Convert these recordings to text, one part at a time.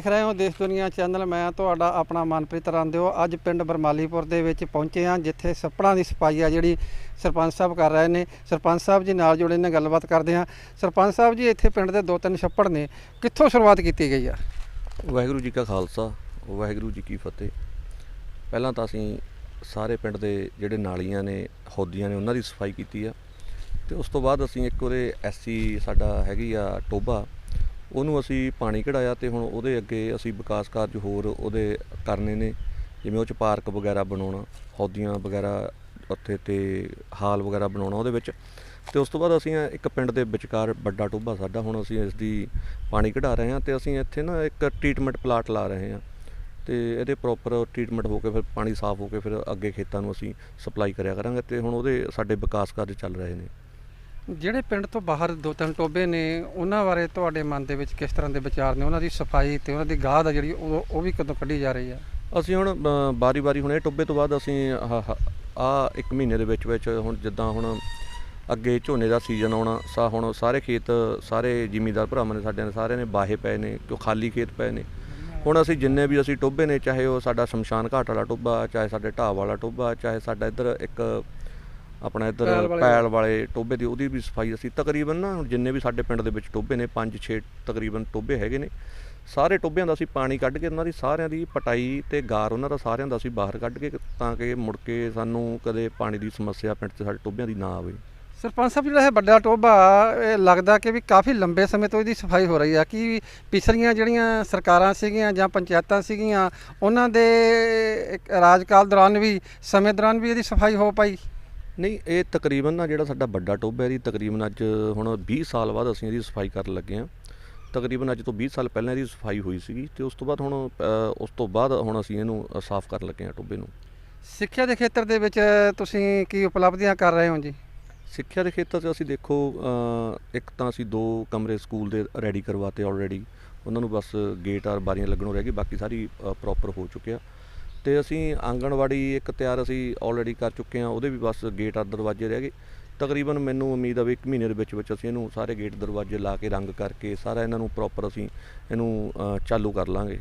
ਦੇਖ ਰਹੇ ਹੋ ਦੇਸ਼ ਦੁਨੀਆ ਚੈਨਲ। ਮੈਂ ਤੁਹਾਡਾ ਆਪਣਾ ਮਨਪ੍ਰੀਤ ਰੰਦਿਓ ਅੱਜ ਪਿੰਡ ਬਰਮਾਲੀਪੁਰ ਦੇ ਵਿੱਚ ਪਹੁੰਚੇ ਹਾਂ, ਜਿੱਥੇ ਸੱਪੜਾਂ ਦੀ ਸਫ਼ਾਈ ਆ ਜਿਹੜੀ ਸਰਪੰਚ ਸਾਹਿਬ ਕਰ ਰਹੇ ਨੇ। ਸਰਪੰਚ ਸਾਹਿਬ ਜੀ ਨਾਲ ਜੁੜੇ ਨੇ, ਗੱਲਬਾਤ ਕਰਦੇ ਹਾਂ। ਸਰਪੰਚ ਸਾਹਿਬ ਜੀ, ਇੱਥੇ ਪਿੰਡ ਦੇ ਦੋ ਤਿੰਨ ਛੱਪੜ ਨੇ। ਕਿੱਥੋਂ ਸ਼ੁਰੂਆਤ ਕੀਤੀ ਗਈ ਆ? ਵਾਹਿਗੁਰੂ ਜੀ ਕਾ ਖਾਲਸਾ, ਵਾਹਿਗੁਰੂ ਜੀ ਕੀ ਫਤਿਹ। ਪਹਿਲਾਂ ਤਾਂ ਅਸੀਂ ਸਾਰੇ ਪਿੰਡ ਦੇ ਜਿਹੜੇ ਨਾਲੀਆਂ ਨੇ, ਹੌਦੀਆਂ ਨੇ, ਉਹਨਾਂ ਦੀ ਸਫ਼ਾਈ ਕੀਤੀ ਆ। ਤੇ ਉਸ ਤੋਂ ਬਾਅਦ ਅਸੀਂ ਇੱਕ ਉਹਦੇ ਐਸਸੀ ਸਾਡਾ ਹੈਗੀ ਆ ਟੋਬਾ ਉਹਨੂੰ ਅਸੀਂ ਪਾਣੀ ਕਢਾਇਆ ਤੇ ਹੁਣ ਉਹਦੇ ਅੱਗੇ ਅਸੀਂ ਵਿਕਾਸ ਕਾਰਜ ਹੋਰ ਉਹਦੇ ਕਰਨੇ ਨੇ, ਜਿਵੇਂ ਉਹ ਚ ਪਾਰਕ ਵਗੈਰਾ ਬਣਾਉਣਾ, ਹੌਦੀਆਂ ਵਗੈਰਾ ਉੱਥੇ ਤੇ ਹਾਲ ਵਗੈਰਾ ਬਣਾਉਣਾ ਉਹਦੇ ਵਿੱਚ। ਤੇ ਉਸ ਤੋਂ ਬਾਅਦ ਅਸੀਂ ਇੱਕ ਪਿੰਡ ਦੇ ਵਿਚਕਾਰ ਵੱਡਾ ਟੋਭਾ ਸਾਡਾ, ਹੁਣ ਅਸੀਂ ਇਸ ਦੀ ਪਾਣੀ ਕਢਾ ਰਹੇ ਹਾਂ ਤੇ ਅਸੀਂ ਇੱਥੇ ਨਾ ਇੱਕ ਟ੍ਰੀਟਮੈਂਟ ਪਲਾਂਟ ਲਾ ਰਹੇ ਹਾਂ। ਤੇ ਇਹਦੇ ਪ੍ਰੋਪਰ ਟ੍ਰੀਟਮੈਂਟ ਹੋ ਕੇ ਫਿਰ ਪਾਣੀ ਸਾਫ਼ ਹੋ ਕੇ ਫਿਰ ਅੱਗੇ ਖੇਤਾਂ ਨੂੰ ਅਸੀਂ ਸਪਲਾਈ ਕਰਿਆ ਕਰਾਂਗੇ ਤੇ ਹੁਣ ਉਹਦੇ ਸਾਡੇ ਵਿਕਾਸ ਕਾਰਜ ਚੱਲ ਰਹੇ ਨੇ। ਜਿਹੜੇ ਪਿੰਡ ਤੋਂ ਬਾਹਰ ਦੋ ਤਿੰਨ ਟੋਬੇ ਨੇ, ਉਹਨਾਂ ਬਾਰੇ ਤੁਹਾਡੇ ਮਨ ਦੇ ਵਿੱਚ ਕਿਸ ਤਰ੍ਹਾਂ ਦੇ ਵਿਚਾਰ ਨੇ? ਉਹਨਾਂ ਦੀ ਸਫ਼ਾਈ ਤੇ ਉਹਨਾਂ ਦੀ ਗਾਹ ਦਾ ਜਿਹੜੀ ਉਹ ਉਹ ਵੀ ਕਦੋਂ ਕੱਢੀ ਜਾ ਰਹੀ ਆ ਅਸੀਂ ਹੁਣ ਬਾਰੀ-ਬਾਰੀ ਹੁਣ ਇਹ ਟੋਬੇ ਤੋਂ ਬਾਅਦ ਅਸੀਂ ਆ ਇੱਕ ਮਹੀਨੇ ਦੇ ਵਿੱਚ ਵਿੱਚ ਹੁਣ ਜਿੱਦਾਂ ਹੁਣ ਅੱਗੇ ਝੋਨੇ ਦਾ ਸੀਜ਼ਨ ਆਉਣਾ, ਸਾ ਹੁਣ ਸਾਰੇ ਖੇਤ, ਸਾਰੇ ਜ਼ਿਮੀਂਦਾਰ ਭਰਾਵਾਂ ਨੇ ਸਾਡੇ ਦੇ ਸਾਰਿਆਂ ਨੇ ਬਾਹੇ ਪਏ ਨੇ ਕਿਉਂ ਖਾਲੀ ਖੇਤ ਪਏ ਨੇ। ਹੁਣ ਅਸੀਂ ਜਿੰਨੇ ਵੀ ਅਸੀਂ ਟੋਬੇ ਨੇ, ਚਾਹੇ ਉਹ ਸਾਡਾ ਸ਼ਮਸ਼ਾਨ ਘਾਟ ਵਾਲਾ ਟੋਬਾ, ਚਾਹੇ ਸਾਡੇ ਢਾਬ ਵਾਲਾ ਟੋਬਾ, ਚਾਹੇ ਸਾਡਾ ਇੱਧਰ ਇੱਕ ਆਪਣਾ ਇੱਧਰ ਪੈਲ ਵਾਲੇ ਟੋਬੇ ਦੀ ਉਹਦੀ ਵੀ ਸਫ਼ਾਈ ਅਸੀਂ ਤਕਰੀਬਨ ਨਾ ਜਿੰਨੇ ਵੀ ਸਾਡੇ ਪਿੰਡ ਦੇ ਵਿੱਚ ਟੋਬੇ ਨੇ 5-6 ਤਕਰੀਬਨ ਟੋਬੇ ਹੈਗੇ ਨੇ ਸਾਰੇ ਟੋਬਿਆਂ ਦਾ ਅਸੀਂ ਪਾਣੀ ਕੱਢ ਕੇ ਉਹਨਾਂ ਦੀ ਸਾਰਿਆਂ ਦੀ ਪਟਾਈ ਤੇ ਗਾਰ ਉਹਨਾਂ ਦਾ ਸਾਰਿਆਂ ਦਾ ਅਸੀਂ ਬਾਹਰ ਕੱਢ ਕੇ ਤਾਂ ਕਿ ਮੁੜ ਕੇ ਸਾਨੂੰ ਕਦੇ ਪਾਣੀ ਦੀ ਸਮੱਸਿਆ ਪਿੰਡ 'ਚ ਸਾਡੇ ਟੋਬਿਆਂ ਦੀ ਨਾ ਆਵੇ। ਸਰਪੰਚ ਸਾਹਿਬ ਜਿਹੜਾ ਇਹ ਵੱਡਾ ਟੋਭਾ ਇਹ ਲੱਗਦਾ ਕਿ ਵੀ ਕਾਫੀ ਲੰਬੇ ਸਮੇਂ ਤੋਂ ਇਹਦੀ ਸਫ਼ਾਈ ਹੋ ਰਹੀ ਆ ਕਿ ਪਿਛਲੀਆਂ ਜਿਹੜੀਆਂ ਸਰਕਾਰਾਂ ਸੀਗੀਆਂ ਜਾਂ ਪੰਚਾਇਤਾਂ ਸੀਗੀਆਂ ਉਹਨਾਂ ਦੇ ਰਾਜਕਾਲ ਦੌਰਾਨ ਵੀ ਸਮੇਂ ਦੌਰਾਨ ਵੀ ਇਹਦੀ ਸਫ਼ਾਈ ਹੋ ਪਾਈ? ਨਹੀਂ ਇਹ ਤਕਰੀਬਨ ਨਾ ਜਿਹੜਾ ਸਾਡਾ ਵੱਡਾ ਟੋਬਾ ਇਹਦੀ ਤਕਰੀਬਨ ਅੱਜ ਹੁਣ 20 ਸਾਲ ਬਾਅਦ ਅਸੀਂ ਇਹਦੀ ਸਫ਼ਾਈ ਕਰਨ ਲੱਗੇ ਹਾਂ। ਤਕਰੀਬਨ ਅੱਜ ਤੋਂ 20 ਸਾਲ ਪਹਿਲਾਂ ਇਹਦੀ ਸਫ਼ਾਈ ਹੋਈ ਸੀਗੀ ਤੇ ਉਸ ਤੋਂ ਬਾਅਦ ਹੁਣ ਉਸ ਤੋਂ ਬਾਅਦ ਹੁਣ ਅਸੀਂ ਇਹਨੂੰ ਸਾਫ਼ ਕਰਨ ਲੱਗੇ ਹਾਂ ਟੋਬੇ ਨੂੰ। ਸਿੱਖਿਆ ਦੇ ਖੇਤਰ ਦੇ ਵਿੱਚ ਤੁਸੀਂ ਕੀ ਉਪਲਬਧੀਆਂ ਕਰ ਰਹੇ ਹੋ ਜੀ? ਸਿੱਖਿਆ ਦੇ ਖੇਤਰ 'ਚ ਅਸੀਂ ਦੇਖੋ ਇੱਕ ਤਾਂ ਅਸੀਂ ਦੋ ਕਮਰੇ ਸਕੂਲ ਦੇ ਰੈਡੀ ਕਰਵਾਤੇ ਆਲਰੇਡੀ ਉਹਨਾਂ ਨੂੰ ਬਸ ਗੇਟ ਔਰ ਬਾਰੀਆਂ ਲੱਗਣੋਂ ਰਹਿ ਗਈ ਬਾਕੀ ਸਾਰੀ ਪ੍ਰੋਪਰ ਹੋ ਚੁੱਕਿਆ। ਤੇ ਅਸੀਂ ਆਂਗਣਵਾੜੀ ਇੱਕ ਤਿਆਰ ਅਸੀਂ ਆਲਰੇਡੀ ਕਰ ਚੁੱਕੇ ਹਾਂ, ਉਹਦੇ ਵੀ ਬਸ ਗੇਟ ਔਰ ਦਰਵਾਜ਼ੇ ਰਹਿ ਗਏ। ਤਕਰੀਬਨ ਮੈਨੂੰ ਉਮੀਦ ਆ ਵੀ ਇੱਕ ਮਹੀਨੇ ਦੇ ਵਿੱਚ ਵਿੱਚ ਅਸੀਂ ਇਹਨੂੰ ਸਾਰੇ ਗੇਟ ਦਰਵਾਜ਼ੇ ਲਾ ਕੇ ਰੰਗ ਕਰਕੇ ਸਾਰਾ ਇਹਨਾਂ ਨੂੰ ਪ੍ਰੋਪਰ ਅਸੀਂ ਇਹਨੂੰ ਚਾਲੂ ਕਰ ਲਾਂਗੇ।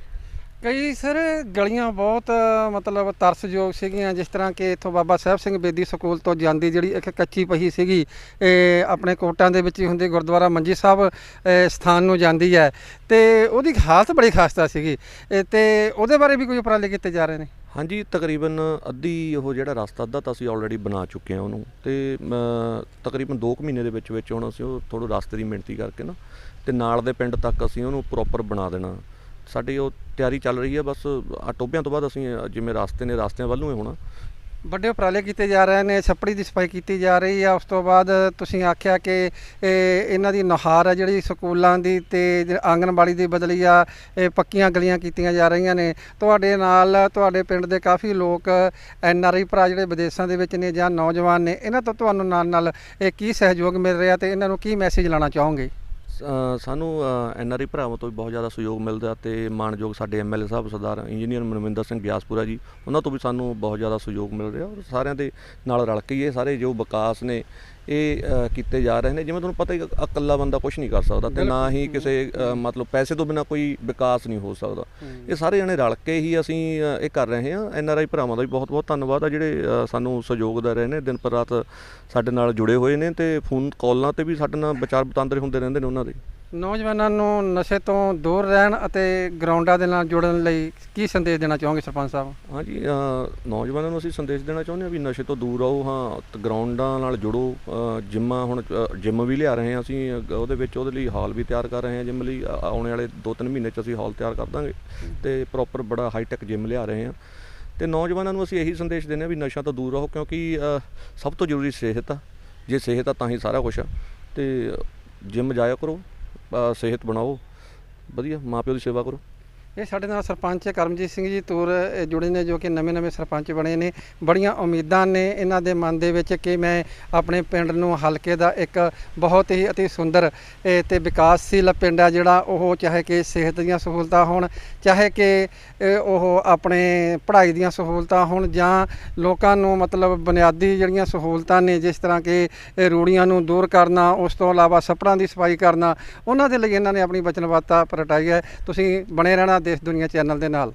ਕਈ ਸਰ ਗਲੀਆਂ ਬਹੁਤ ਮਤਲਬ ਤਰਸਯੋਗ ਸੀਗੀਆਂ ਜਿਸ ਤਰ੍ਹਾਂ ਕਿ ਇਥੋਂ ਬਾਬਾ ਸਾਹਿਬ ਸਿੰਘ ਬੇਦੀ ਸਕੂਲ ਤੋਂ ਜਾਂਦੀ ਜਿਹੜੀ ਇੱਕ ਕੱਚੀ ਪਹੀ ਸੀਗੀ ਇਹ ਆਪਣੇ ਕੋਟਾਂ ਦੇ ਵਿੱਚ ਹੀ ਹੁੰਦੀ ਗੁਰਦੁਆਰਾ ਮੰਜੀ ਸਾਹਿਬ ਇਹ ਸਥਾਨ ਨੂੰ ਜਾਂਦੀ ਹੈ। ਤੇ ਉਹਦੀ ਹਾਲਤ ਬੜੀ ਖਾਸਤਾ ਸੀਗੀ। ਇਹ ਤੇ ਉਹਦੇ ਬਾਰੇ ਵੀ ਕੋਈ ਉਪਰਾਲੇ ਕੀਤੇ ਜਾ ਰਹੇ ਨੇ? ਹਾਂਜੀ ਤਕਰੀਬਨ ਅੱਧੀ ਉਹ ਜਿਹੜਾ ਰਸਤਾ ਅੱਧਾ ਤਾਂ ਅਸੀਂ ਆਲਰੇਡੀ ਬਣਾ ਚੁੱਕੇ ਹਾਂ ਉਹਨੂੰ। ਤੇ ਅਮ, ਤਕਰੀਬਨ 2 ਮਹੀਨੇ ਦੇ ਵਿੱਚ ਵਿੱਚ ਹੁਣ ਅਸੀਂ ਉਹ ਥੋੜਾ ਰਸਤੇ ਦੀ ਮਿਹਨਤੀ ਕਰਕੇ ਨਾ ਤੇ ਨਾਲ ਦੇ ਪਿੰਡ ਤੱਕ ਅਸੀਂ ਉਹਨੂੰ ਪ੍ਰੋਪਰ ਬਣਾ ਦੇਣਾ। ਸਾਡੀ ਉਹ ਤਿਆਰੀ ਚੱਲ ਰਹੀ ਹੈ, ਬਸ ਆ ਟੋਬਿਆਂ ਤੋਂ ਬਾਅਦ ਅਸੀਂ ਜਿਵੇਂ ਰਸਤੇ ਨੇ, ਰਸਤਿਆਂ ਵੱਲ ਨੂੰ ਹੀ ਹੋਣਾ। ਵੱਡੇ ਉਪਰਾਲੇ ਕੀਤੇ ਜਾ ਰਹੇ ਨੇ, ਛੱਪੜੀ ਦੀ ਸਫ਼ਾਈ ਕੀਤੀ ਜਾ ਰਹੀ ਆ ਉਸ ਤੋਂ ਬਾਅਦ ਤੁਸੀਂ ਆਖਿਆ ਕਿ ਇਹਨਾਂ ਦੀ ਨੁਹਾਰ ਆ ਜਿਹੜੀ ਸਕੂਲਾਂ ਦੀ ਤੇ ਆਂਗਣਵਾੜੀ ਦੀ ਬਦਲੀ ਆ, ਇਹ ਪੱਕੀਆਂ ਗਲੀਆਂ ਕੀਤੀਆਂ ਜਾ ਰਹੀਆਂ ਨੇ। ਤੁਹਾਡੇ ਨਾਲ, ਤੁਹਾਡੇ ਪਿੰਡ ਦੇ ਕਾਫੀ ਲੋਕ, ਐਨ ਆਰ ਆਈ ਭਰਾ ਜਿਹੜੇ ਵਿਦੇਸ਼ਾਂ ਦੇ ਵਿੱਚ ਨੇ ਜਾਂ ਨੌਜਵਾਨ ਨੇ, ਇਹਨਾਂ ਤੋਂ ਤੁਹਾਨੂੰ ਨਾਲ ਨਾਲ ਇਹ ਕੀ ਸਹਿਯੋਗ ਮਿਲ ਰਿਹਾ ਤੇ ਇਹਨਾਂ ਨੂੰ ਕੀ ਮੈਸੇਜ ਲਾਣਾ ਚਾਹੋਗੇ? ਸਾਨੂੰ ਐਨ ਆਰ ਆਈ ਭਰਾਵਾਂ ਤੋਂ ਵੀ ਬਹੁਤ ਜ਼ਿਆਦਾ ਸਹਿਯੋਗ ਮਿਲਦਾ ਤੇ ਮਾਣਯੋਗ ਸਾਡੇ M L A sahib, Sardar engineer Manvinder Singh Gyaspura ji, ਉਹਨਾਂ ਤੋਂ ਵੀ ਸਾਨੂੰ ਬਹੁਤ ਜ਼ਿਆਦਾ ਸਹਿਯੋਗ ਮਿਲ ਰਿਹਾ ਔਰ ਸਾਰਿਆਂ ਦੇ ਨਾਲ ਰਲ ਕੇ ਇਹ ਸਾਰੇ ਜੋ ਵਿਕਾਸ ਨੇ ਇਹ ਕੀਤੇ ਜਾ ਰਹੇ ਨੇ ਜਿਵੇਂ ਤੁਹਾਨੂੰ ਪਤਾ ਹੀ ਇਕੱਲਾ ਬੰਦਾ ਕੁਝ ਨਹੀਂ ਕਰ ਸਕਦਾ ਤੇ ਨਾ ਹੀ ਕਿਸੇ ਮਤਲਬ ਪੈਸੇ ਤੋਂ ਬਿਨਾ ਕੋਈ ਵਿਕਾਸ ਨਹੀਂ ਹੋ ਸਕਦਾ। ਇਹ ਸਾਰੇ ਜਣੇ ਰਲ ਕੇ ਹੀ ਅਸੀਂ ਇਹ ਕਰ ਰਹੇ ਹਾਂ। ਐਨ ਆਰ ਆਈ ਭਰਾਵਾਂ ਦਾ ਵੀ ਬਹੁਤ ਬਹੁਤ ਧੰਨਵਾਦ ਆ ਜਿਹੜੇ ਸਾਨੂੰ ਸਹਿਯੋਗ ਦੇ ਰਹੇ ਨੇ ਦਿਨ ਪਰ ਰਾਤ ਸਾਡੇ ਨਾਲ ਜੁੜੇ ਹੋਏ ਨੇ ਤੇ ਫੋਨ ਕਾਲਾਂ ਤੇ ਵੀ ਸਾਡੇ ਨਾਲ ਵਿਚਾਰ ਵਟਾਂਦਰੇ ਹੁੰਦੇ ਰਹਿੰਦੇ ਨੇ ਉਹਨਾਂ ਦੇ। ਨੌਜਵਾਨਾਂ ਨੂੰ ਨਸ਼ੇ ਤੋਂ ਦੂਰ ਰਹਿਣ ਅਤੇ ਗਰਾਊਂਡਾਂ ਦੇ ਨਾਲ ਜੁੜਨ ਲਈ ਕੀ ਸੰਦੇਸ਼ ਦੇਣਾ ਚਾਹੋਗੇ ਸਰਪੰਚ ਸਾਹਿਬ? ਹਾਂਜੀ ਨੌਜਵਾਨਾਂ ਨੂੰ ਅਸੀਂ ਸੰਦੇਸ਼ ਦੇਣਾ ਚਾਹੁੰਦੇ ਹਾਂ ਵੀ ਨਸ਼ੇ ਤੋਂ ਦੂਰ ਰਹੋ, ਹਾਂ ਗਰਾਊਂਡਾਂ ਨਾਲ ਜੁੜੋ ਜਿੰਮਾਂ ਹੁਣ ਜਿੰਮ ਵੀ ਲਿਆ ਰਹੇ ਹਾਂ ਅਸੀਂ ਉਹਦੇ ਵਿੱਚ ਉਹਦੇ ਲਈ ਹਾਲ ਵੀ ਤਿਆਰ ਕਰ ਰਹੇ ਹਾਂ ਜਿੰਮ ਲਈ ਆਉਣ ਵਾਲੇ 2-3 ਮਹੀਨੇ 'ਚ ਅਸੀਂ ਹਾਲ ਤਿਆਰ ਕਰ ਦਾਂਗੇ ਤੇ ਪ੍ਰੋਪਰ ਬੜਾ ਹਾਈਟੈਕ ਜਿੰਮ ਲਿਆ ਰਹੇ ਹਾਂ। ਤੇ ਨੌਜਵਾਨਾਂ ਨੂੰ ਅਸੀਂ ਇਹੀ ਸੰਦੇਸ਼ ਦਿੰਦੇ ਹਾਂ ਵੀ ਨਸ਼ਾ ਤੋਂ ਦੂਰ ਰਹੋ ਕਿਉਂਕਿ ਸਭ ਤੋਂ ਜ਼ਰੂਰੀ ਸਿਹਤ ਆ। ਜੇ ਸਿਹਤ ਆ ਤਾਂ ਹੀ ਸਾਰਾ ਕੁਝ ਆ। ਤੇ ਜਿੰਮ ਜਾਇਆ ਕਰੋ ਸਿਹਤ ਬਣਾਓ। ਵਧੀਆ ਮਾਪਿਓ ਦੀ ਸੇਵਾ ਕਰੋ। ਇਹ ਸਾਡੇ ਨਾਲ ਸਰਪੰਚ ਕਰਮਜੀਤ ਸਿੰਘ ਜੀ ਤੂਰ ਜੁੜੇ ਨੇ ਜੋ ਕਿ ਨਵੇਂ-ਨਵੇਂ ਸਰਪੰਚ ਬਣੇ ਨੇ। ਬੜੀਆਂ ਉਮੀਦਾਂ ਨੇ ਇਹਨਾਂ ਦੇ ਮਨ ਦੇ ਵਿੱਚ ਕਿ ਮੈਂ ਆਪਣੇ ਪਿੰਡ ਨੂੰ ਹਲਕੇ ਦਾ ਇੱਕ ਬਹੁਤ ਹੀ ਅਤੀ ਸੁੰਦਰ, ਇਹ ਤੇ ਵਿਕਾਸਸ਼ੀਲ ਪਿੰਡ ਆ ਜਿਹੜਾ, ਉਹ ਚਾਹੇ ਕਿ ਸਿਹਤ ਦੀਆਂ ਸਹੂਲਤਾਂ ਹੋਣ, ਚਾਹੇ ਕਿ ਉਹ ਆਪਣੇ ਪੜ੍ਹਾਈ ਦੀਆਂ ਸਹੂਲਤਾਂ ਹੋਣ, ਜਾਂ ਲੋਕਾਂ ਨੂੰ ਮਤਲਬ ਬੁਨਿਆਦੀ ਜਿਹੜੀਆਂ ਸਹੂਲਤਾਂ ਨੇ, ਜਿਸ ਤਰ੍ਹਾਂ ਕਿ ਰੂੜੀਆਂ ਨੂੰ ਦੂਰ ਕਰਨਾ, ਉਸ ਤੋਂ ਇਲਾਵਾ ਸੱਪੜਾਂ ਦੀ ਸਫ਼ਾਈ ਕਰਨਾ, ਉਹਨਾਂ ਦੇ ਲਈ ਇਹਨਾਂ ਨੇ ਆਪਣੀ ਵਚਨਬੱਧਤਾ ਪ੍ਰਗਟਾਈ ਹੈ। ਤੁਸੀਂ ਬਣੇ ਰਹਿਣਾ ਦੇਸ਼ ਦੁਨੀਆ ਚੈਨਲ ਦੇ ਨਾਲ।